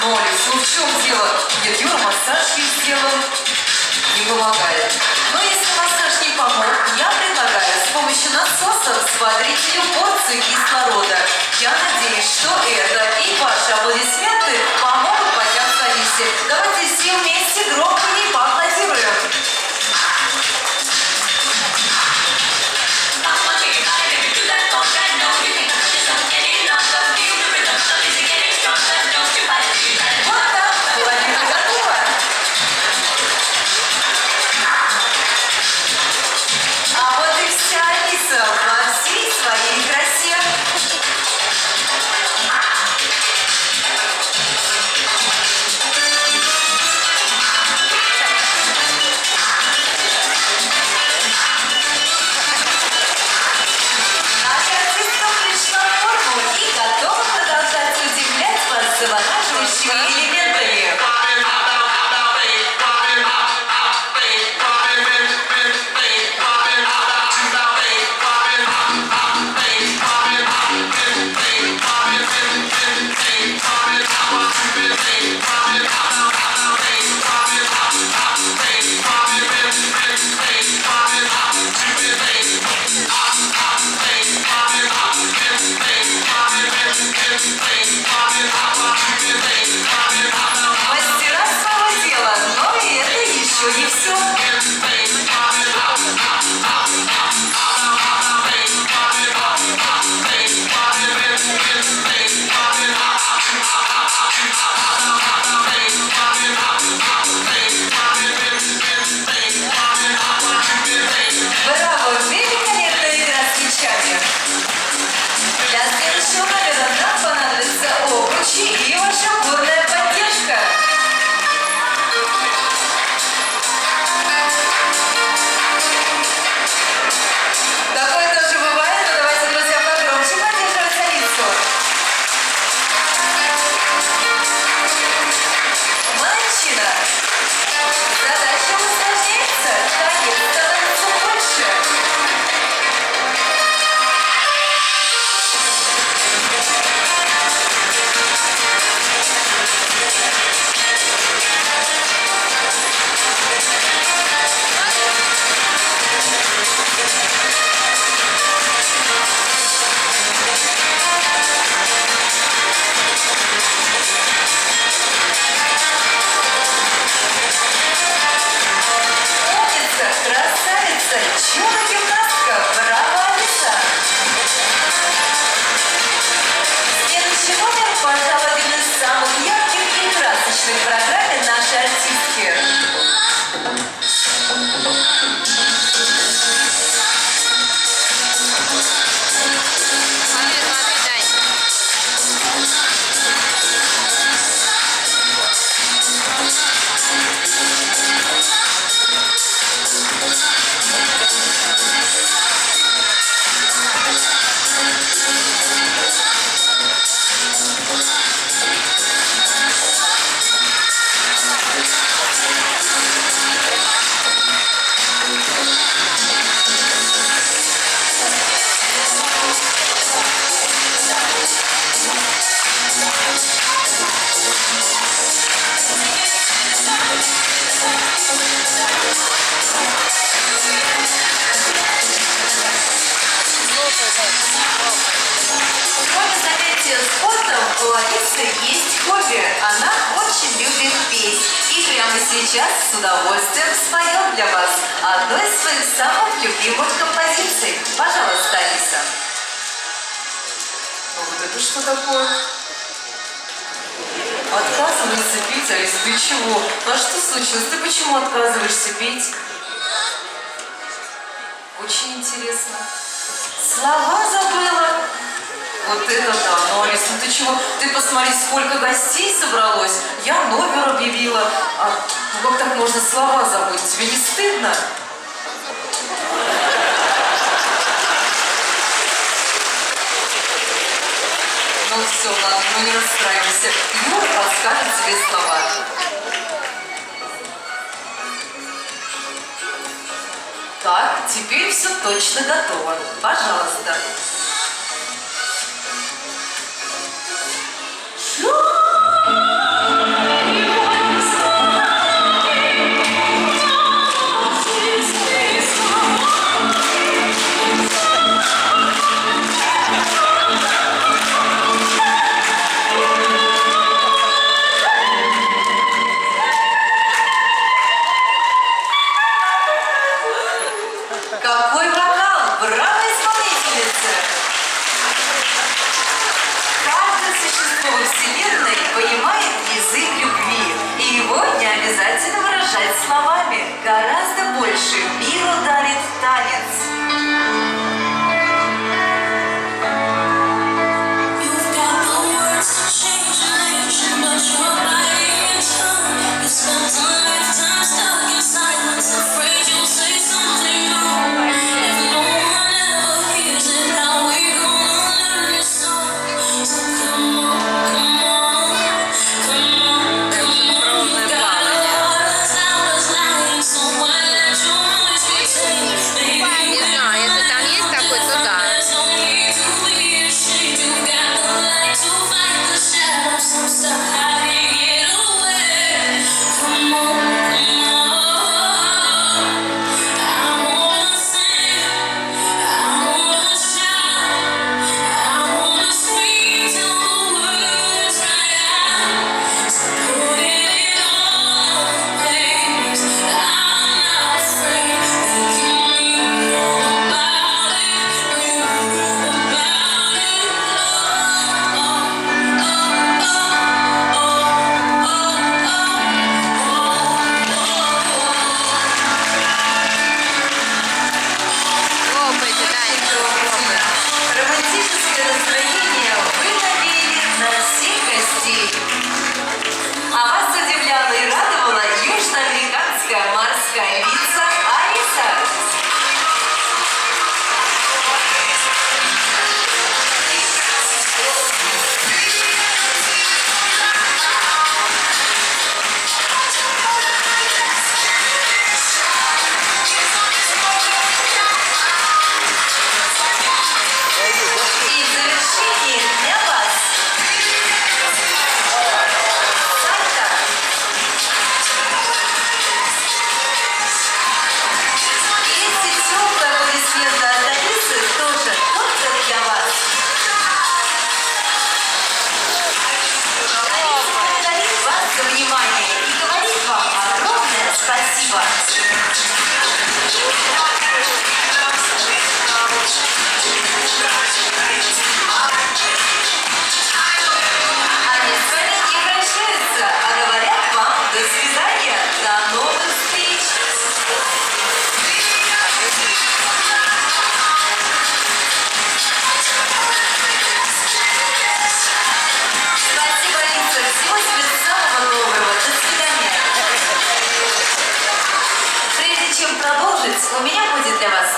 ноль. Ну, в чем дело? Нет, Юра массаж ей сделал, не помогает. Но если массаж не помог, я предлагаю с помощью насоса сварить ее порцию кислорода. Я надеюсь, что это и ваши аплодисменты помогут подняться Алисе. Давайте все вместе громко. сейчас с удовольствием споем для вас одну из своих самых любимых композиций. Пожалуйста, Алиса. А вот это что такое? Отказываешься пить, Алиса, ты чего? А что случилось? Ты почему отказываешься пить? Очень интересно. Слова забыла. Вот это да. Ну, Алис, ну ты чего? Ты посмотри, сколько гостей собралось. Я номер объявила. А, ну как так можно слова забыть? Тебе не стыдно? Ну все, ладно, ну не расстраивайся. Юра подскажет тебе слова. Так, теперь все точно готово. Пожалуйста. словами гораздо больше миру дарит танец.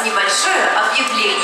небольшое объявление.